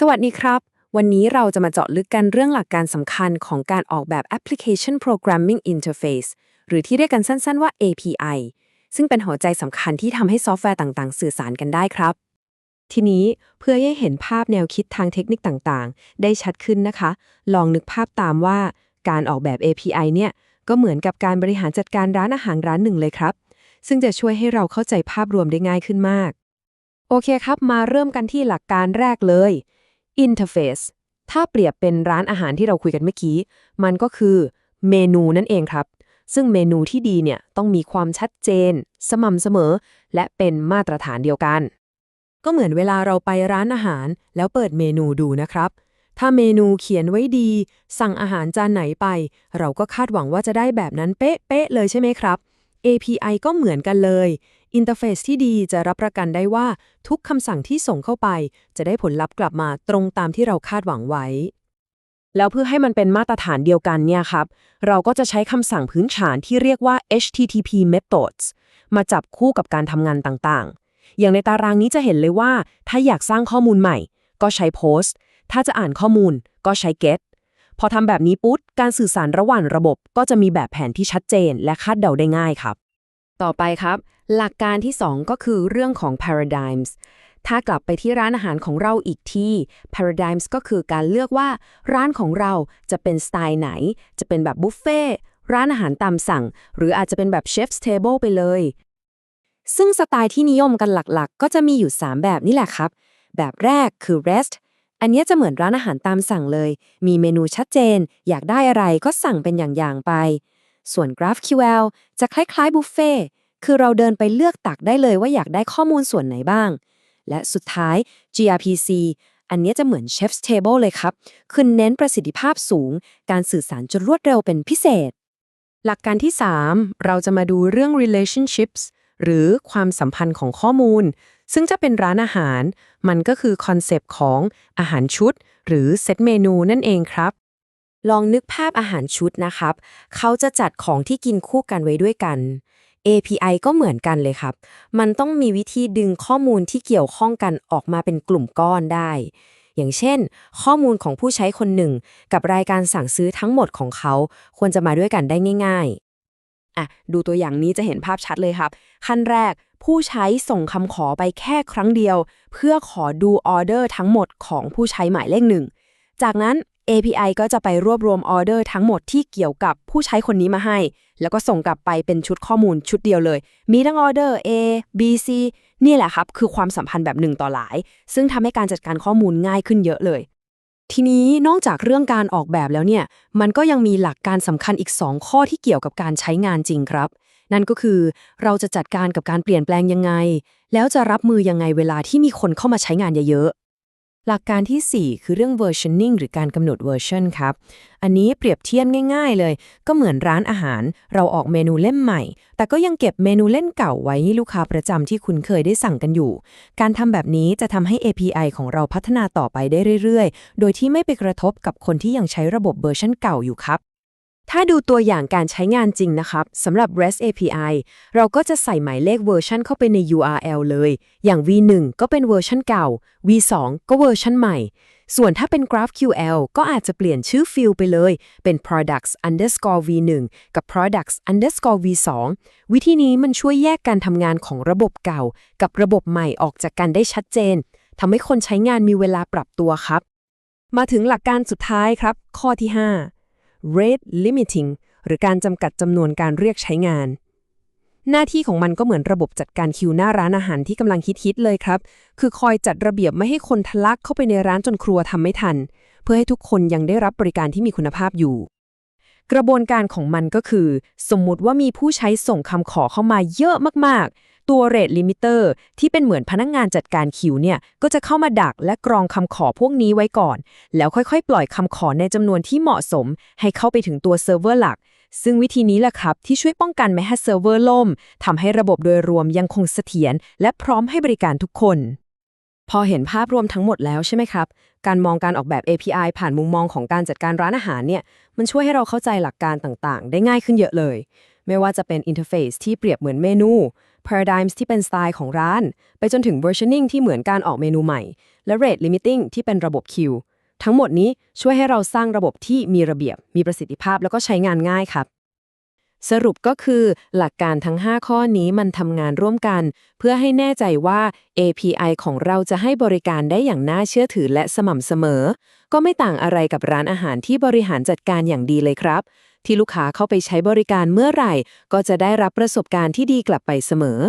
สวัสดีครับ วันนี้เราจะมาเจาะลึกกันเรื่องหลักการสำคัญของการออกแบบ Application Programming Interface หรือที่เรียกกันสั้นๆว่า API ซึ่งเป็นหัวใจสำคัญที่ทำให้ซอฟต์แวร์ต่างๆ สื่อสารกันได้ครับ ทีนี้เพื่อให้เห็นภาพแนวคิดทางเทคนิคต่างๆ ได้ชัดขึ้นนะคะ ลองนึกภาพตามว่า การออกแบบ API เนี่ยก็เหมือนกับการบริหารจัดการร้านอาหารร้านหนึ่งเลยครับ ซึ่งจะช่วยให้เราเข้าใจภาพรวมได้ง่ายขึ้นมาก โอเคครับ มาเริ่มกันที่หลักการแรกเลย Interface ถ้าเปรียบเป็นร้านอาหารที่เราคุยกันเมื่อกี้ มันก็คือเมนูนั่นเองครับ ซึ่งเมนูที่ดีเนี่ยต้องมีความชัดเจน สม่ำเสมอ และเป็นมาตรฐานเดียวกัน ก็เหมือนเวลาเราไปร้านอาหาร แล้วเปิดเมนูดูนะครับ ถ้าเมนูเขียนไว้ดี สั่งอาหารจานไหนไป เราก็คาดหวังว่าจะได้แบบนั้นเป๊ะๆเลยใช่ไหมครับ API ก็เหมือนกันเลยอินเทอร์เฟซที่ดีจะรับประกันได้ว่าทุกคำสั่งที่ส่งเข้าไป จะได้ผลลัพธ์กลับมาตรงตามที่เราคาดหวังไว้ แล้วเพื่อให้มันเป็นมาตรฐานเดียวกันเนี่ยครับ เราก็จะใช้คำสั่งพื้นฐานที่เรียกว่า HTTP methods มาจับคู่กับการทำงานต่างๆ อย่างในตารางนี้จะเห็นเลยว่า ถ้าอยากสร้างข้อมูลใหม่ ก็ใช้ post ถ้าจะอ่านข้อมูล ก็ใช้ get พอทำแบบนี้ปุ๊บการสื่อสารระหว่างระบบก็จะมีแบบแผนที่ชัดเจน และคาดเดาได้ง่ายครับ ต่อไปครับ หลักการที่ 2 ก็คือเรื่องของ paradigms ถ้ากลับไปที่ร้านอาหารของเราอีกที่ paradigms ก็คือการเลือกว่าร้านของเราจะเป็นสไตล์ไหน จะเป็นแบบบุฟเฟ่ร้านอาหารตามสั่ง หรืออาจจะเป็นแบบ chef's table ไปเลย ซึ่งสไตล์ที่นิยมกันหลักๆ ก็จะมีอยู่ 3 แบบนี่แหละครับ แบบแรกคือ rest อันนี้จะเหมือนร้านอาหารตามสั่งเลย มีเมนูชัดเจน อยากได้อะไรก็สั่งเป็นอย่างๆไป ส่วน GraphQL จะคล้ายๆบุฟเฟ่คือเราเดินไปเลือกตักได้เลยว่าอยากได้ข้อมูลส่วนไหนบ้าง และสุดท้าย gRPC อันนี้จะเหมือน Chef's Table เลยครับ คือเน้นประสิทธิภาพสูง การสื่อสารจนรวดเร็วเป็นพิเศษ หลักการที่ 3 เราจะมาดูเรื่อง relationships หรือความสัมพันธ์ของข้อมูล ซึ่งจะเป็นร้านอาหาร มันก็คือคอนเซปต์ของอาหารชุด หรือเซตเมนูนั่นเองครับ ลองนึกภาพอาหารชุดนะครับ เขาจะจัดของที่กินคู่กันไว้ด้วยกัน API ก็เหมือนกันเลยครับ มันต้องมีวิธีดึงข้อมูลที่เกี่ยวข้องกันออกมาเป็นกลุ่มก้อนได้ อย่างเช่น ข้อมูลของผู้ใช้คนหนึ่ง กับรายการสั่งซื้อทั้งหมดของเขา ควรจะมาด้วยกันได้ง่าย อะดูตัวอย่างนี้จะเห็นภาพชัดเลยครับ ขั้นแรกผู้ใช้ส่งคำขอไปแค่ครั้งเดียว เพื่อขอดูออเดอร์ทั้งหมดของผู้ใช้หมายเลขหนึ่งจากนั้น API ก็จะไปรวบรวมออเดอร์ทั้งหมดที่เกี่ยวกับผู้ใช้คนนี้มาให้ แล้วก็ส่งกลับไปเป็นชุดข้อมูลชุดเดียวเลย มีทั้งออเดอร์ A B C นี่แหละครับ คือความสัมพันธ์แบบหนึ่งต่อหลาย ซึ่งทำให้การจัดการข้อมูลง่ายขึ้นเยอะเลย ทีนี้นอกจากเรื่องการออกแบบแล้วเนี่ย มันก็ยังมีหลักการสำคัญอีก 2 ข้อที่เกี่ยวกับการใช้งานจริงครับ นั่นก็คือเราจะจัดการกับการเปลี่ยนแปลงยังไง แล้วจะรับมือยังไงเวลาที่มีคนเข้ามาใช้งานเยอะ หลักการที่ 4 คือเรื่อง versioning หรือการกำหนดเวอร์ชันครับ อันนี้เปรียบเทียบง่าย ๆ เลย ก็เหมือนร้านอาหาร เราออกเมนูเล่มใหม่ แต่ก็ยังเก็บเมนูเล่นเก่าไว้ให้ลูกค้าประจำที่คุณเคยได้สั่งกันอยู่ การทำแบบนี้จะทำให้ API ของเราพัฒนาต่อไปได้เรื่อยๆ โดยที่ไม่ไปกระทบกับคนที่ยังใช้ระบบเวอร์ชันเก่าอยู่ครับ ถ้าดูตัวอย่างการใช้งานจริงนะครับสำหรับ REST API เราก็จะใส่หมายเลขเวอร์ชันเข้าไปใน URL เลย อย่าง v1 ก็เป็นเวอร์ชันเก่า v2 ก็เวอร์ชันใหม่ ส่วนถ้าเป็น GraphQL ก็อาจจะเปลี่ยนชื่อฟิลไปเลย เป็น products underscore v1 กับ products underscore v2 วิธีนี้มันช่วยแยกการทำงานของระบบเก่า กับระบบใหม่ออกจากกันได้ชัดเจนทำให้คนใช้งานมีเวลาปรับตัวครับ มาถึงหลักการสุดท้ายครับ ข้อที่ 5 rate limiting หรือการจำกัดจำนวนการเรียกใช้งาน หน้าที่ของมันก็เหมือนระบบจัดการคิวหน้าร้านอาหารที่กำลังฮิตๆเลยครับ คือคอยจัดระเบียบไม่ให้คนทะลักเข้าไปในร้านจนครัวทำไม่ทัน เพื่อให้ทุกคนยังได้รับบริการที่มีคุณภาพอยู่ กระบวนการของมันก็คือ สมมุติว่ามีผู้ใช้ส่งคำขอเข้ามาเยอะมากๆ ตัว rate limiter ที่เป็นเหมือนพนักงงานจัดการคิวเนี่ยก็จะเข้ามาดักและกรองคำขอพวกนี้ไว้ก่อน แล้วค่อยๆ ปล่อยคำขอในจำนวนที่เหมาะสม ให้เข้าไปถึงตัวเซิร์ฟเวอร์หลัก ซึ่งวิธีนี้แหละครับที่ช่วยป้องกันไม่ให้เซิร์ฟเวอร์ล่มทำให้ระบบโดยรวมยังคงเสถียรและพร้อมให้บริการทุกคน พอเห็นภาพรวมทั้งหมดแล้วใช่ไหมครับการมองการออกแบบ API ผ่านมุมมองของการจัดการร้านอาหารเนี่ยมันช่วยให้เราเข้าใจหลักการต่างๆ ได้ง่ายขึ้นเยอะเลย ไม่ว่าจะเป็น Interface ที่เปรียบเหมือนเมนู Paradigms ที่เป็นสไตล์ของร้าน ไปจนถึง Versioning ที่เหมือนการออกเมนูใหม่ และ Rate Limiting ที่เป็นระบบคิวทั้งหมดนี้ช่วยให้เราสร้างระบบที่มีระเบียบ มีประสิทธิภาพแล้วก็ใช้งานง่ายครับ สรุปก็คือหลักการทั้ง 5 ข้อนี้มันทำงานร่วมกัน เพื่อให้แน่ใจว่า API ของเราจะให้บริการได้อย่างน่าเชื่อถือและสม่ำเสมอ ก็ไม่ต่างอะไรกับร้านอาหารที่บริหารจัดการอย่างดีเลยครับ ที่ลูกค้าเข้าไปใช้บริการเมื่อไหร่ ก็จะได้รับประสบการณ์ที่ดีกลับไปเสมอ